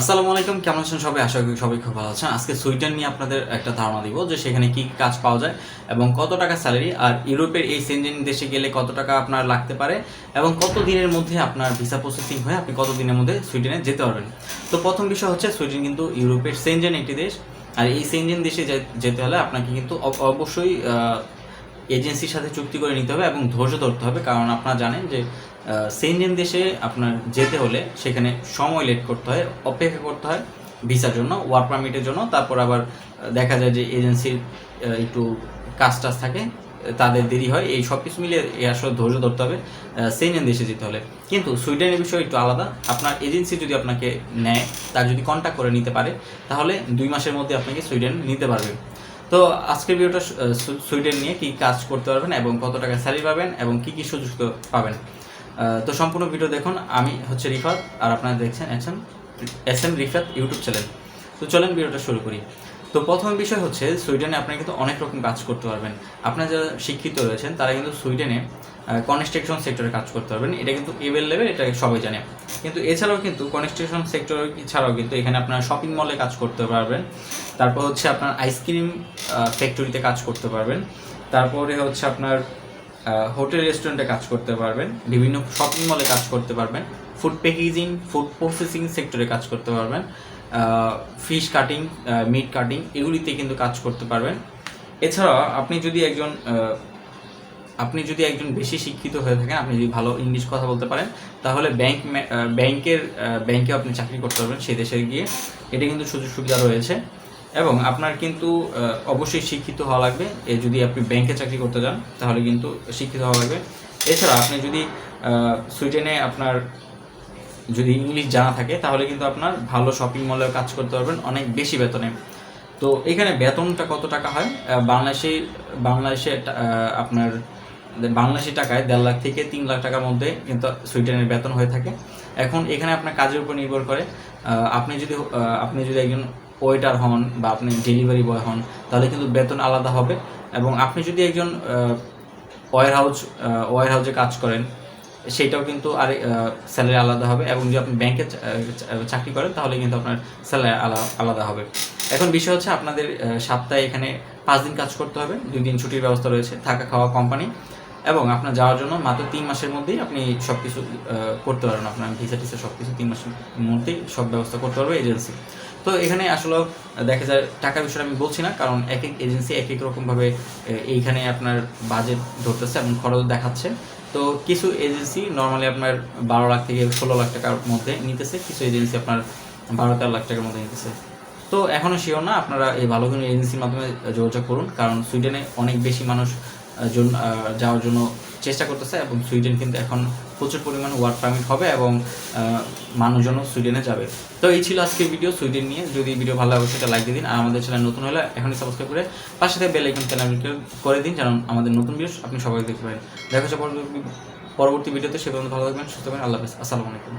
আসসালামু আলাইকুম, কেমন আছেন সবাই? আশা করি সবাই খুব ভালো আছেন। আজকে সুইডেন নিয়ে আপনাদের একটা ধারণা দিব যে সেখানে কি কি কাজ পাওয়া যায় এবং কত টাকা স্যালারি আর ইউরোপের এই সেনজেন দেশে গেলে কত টাকা আপনার লাগতে পারে এবং কত দিনের মধ্যে আপনার ভিসা প্রসেসিং হয়ে আপনি কত দিনের মধ্যে সুইডেনে যেতে পারবেন। তো প্রথম বিষয় হচ্ছে সুইডেন কিন্তু ইউরোপের সেনজেন একটি দেশ আর এই সেনজেন দেশে যেতে হলে আপনাকে কিন্তু অবশ্যই এজেন্সির সাথে চুক্তি করে নিতে হবে এবং ধৈর্য ধরতে হবে। কারণ আপনারা জানেন যে সেনজেন দেশে আপনার যেতে হলে সেখানে সময় লেট করতে হয়, অপেক্ষা করতে হয় ভিসার জন্য ওয়ার্ক পারমিটের জন্য। তারপর আবার দেখা যায় যে এজেন্সির একটু কাজ টাজ থাকে, তাদের দেরি হয়। এই সব কিছু মিলিয়ে এ আসলে ধৈর্য ধরতে হবে সেনজেন দেশে যেতে হলে। কিন্তু সুইডেনের বিষয় একটু আলাদা। আপনার এজেন্সি যদি আপনাকে নেয়, তার যদি কন্ট্যাক্ট করে নিতে পারে, তাহলে দুই মাসের মধ্যে আপনাকে সুইডেন নিতে পারবে। তো আজকের ভিডিওটা সুইডেন নিয়ে কি কাজ করতে পারবেন এবং কত টাকা স্যালারি পাবেন এবং কি কি সুযোগ পাবেন? তো সম্পূর্ণ ভিডিও দেখুন। আমি হচ্ছে রিফাত, আর আপনারা দেখছেন এখন S M Rifat YouTube channel. তো চলেন ভিডিওটা শুরু করি। তো প্রথম বিষয় হচ্ছে, সুইডেনে আপনি কিন্তু অনেক রকম কাজ করতে পারবেন। আপনারা যারা শিক্ষিত রয়েছেন, তারা কিন্তু সুইডেনে কনস্ট্রাকশন সেক্টরে কাজ করতে পারবেন। এটা কিন্তু এভেল লেভেল এটা সবাই জানে। কিন্তু এছাড়াও কিন্তু কনস্ট্রাকশন সেক্টর ছাড়াও কিন্তু এখানে আপনার শপিং মলে কাজ করতে পারবেন। তারপর হচ্ছে আপনার আইসক্রিম ফ্যাক্টরিতে কাজ করতে পারবেন। তারপরে হচ্ছে আপনার হোটেল রেস্টুরেন্টে কাজ করতে পারবেন, বিভিন্ন শপিং মলে কাজ করতে পারবেন ফুড প্যাকেজিং ফুড প্রসেসিং সেক্টরে কাজ করতে পারবেন ফিশ কাটিং মিট কাটিং এগুলিতে কিন্তু কাজ করতে পারবেন। এছাড়া আপনি যদি একজন আপনি যদি একজন বেশি শিক্ষিত হয়ে থাকেন, আপনি যদি ভালো ইংলিশ কথা বলতে পারেন, তাহলে ব্যাংক ব্যাংকের ব্যাংকে আপনি চাকরি করতে পারবেন সেই দেশে গিয়ে। এটা কিন্তু সুযোগ সুবিধা রয়েছে। এবং আপনার কিন্তু অবশ্যই শিক্ষিত হওয়া লাগবে। এ যদি আপনি ব্যাংকে চাকরি করতে যান, তাহলে কিন্তু শিক্ষিত হওয়া লাগবে। এছাড়া আপনি যদি সুইডেনে আপনার যদি ইংলিশ জানা থাকে, তাহলে কিন্তু আপনার ভালো শপিং মলে কাজ করতে পারবেন, অনেক বেশি বেতনে। তো এখানে বেতনটা কত টাকা হয়? বাংলাদেশে বাংলাদেশে আপনার বাংলাদেশি টাকায় দেড় লাখ থেকে তিন লাখ টাকার মধ্যে কিন্তু সুইডেনের বেতন হয়ে থাকে। এখন এখানে আপনার কাজের উপর নির্ভর করে আপনি যদি আপনি যদি একজন ওয়েটার হন বা আপনি ডেলিভারি বয় হন, তাহলে কিন্তু বেতন আলাদা হবে। এবং আপনি যদি একজন ওয়ার হাউস ওয়ার হাউসে কাজ করেন, সেটাও কিন্তু আর স্যালারি আলাদা হবে। এবং যদি আপনি ব্যাংকে চাকরি করেন, তাহলে কিন্তু আপনার স্যালারি আলাদা হবে। এখন বিষয় হচ্ছে আপনাদের সপ্তাহে এখানে পাঁচ দিন কাজ করতে হবে, দুই দিন ছুটির ব্যবস্থা রয়েছে থাকা খাওয়া কোম্পানি এবং আপনার যাওয়ার জন্য মাত্র তিন মাসের মধ্যেই আপনি সব কিছু করতে পারবেন। আপনার ভিসা টিসা সব কিছু তিন মাসের মধ্যেই সব ব্যবস্থা করতে পারবে এজেন্সি তো এখানে আসলে দেখা যায় টাকার বিষয়টা আমি বলছি না, কারণ এক এক এজেন্সি এক এক রকমভাবে এইখানে আপনার বাজেট ধরতেছে এবং খরচ দেখাচ্ছে। তো কিছু এজেন্সি নর্মালি আপনার বারো লাখ থেকে ষোলো লাখ টাকার মধ্যে নিতেছে, কিছু এজেন্সি আপনার বারো তেরো লাখ টাকার মধ্যে নিতেছে। তো এখনও শিওর না, আপনারা এই ভালো কোনো এজেন্সির মাধ্যমে যোগাযোগ করুন, কারণ সুইডেনে অনেক বেশি মানুষ আহ, জন- আহ, যাওয়ার জন্য চেষ্টা করতেছে এবং সুইডেন কিন্তু এখন প্রচুর পরিমাণ ওয়ার্ক পারমিট হবে এবং মানুষজনও সুইডেনে যাবে। তো এই ছিল আজকের ভিডিও সুইডেন নিয়ে। যদি ভিডিও ভালো লাগে সেটা লাইক দিয়ে দিন। আর আমাদের চ্যানেল নতুন হলে এখনই সাবস্ক্রাইব করে পাশে থেকে বেল আইকন চ্যানেল করে দিন যেন আমাদের নতুন ভিডিও আপনি সবাই দেখতে পারেন। দেখা পরবর্তী- পরবর্তী ভিডিওতে সে পর্যন্ত ভালো থাকবেন সুস্থ থাকবেন। আল্লাহ হাফেজ। আসসালামু আলাইকুম।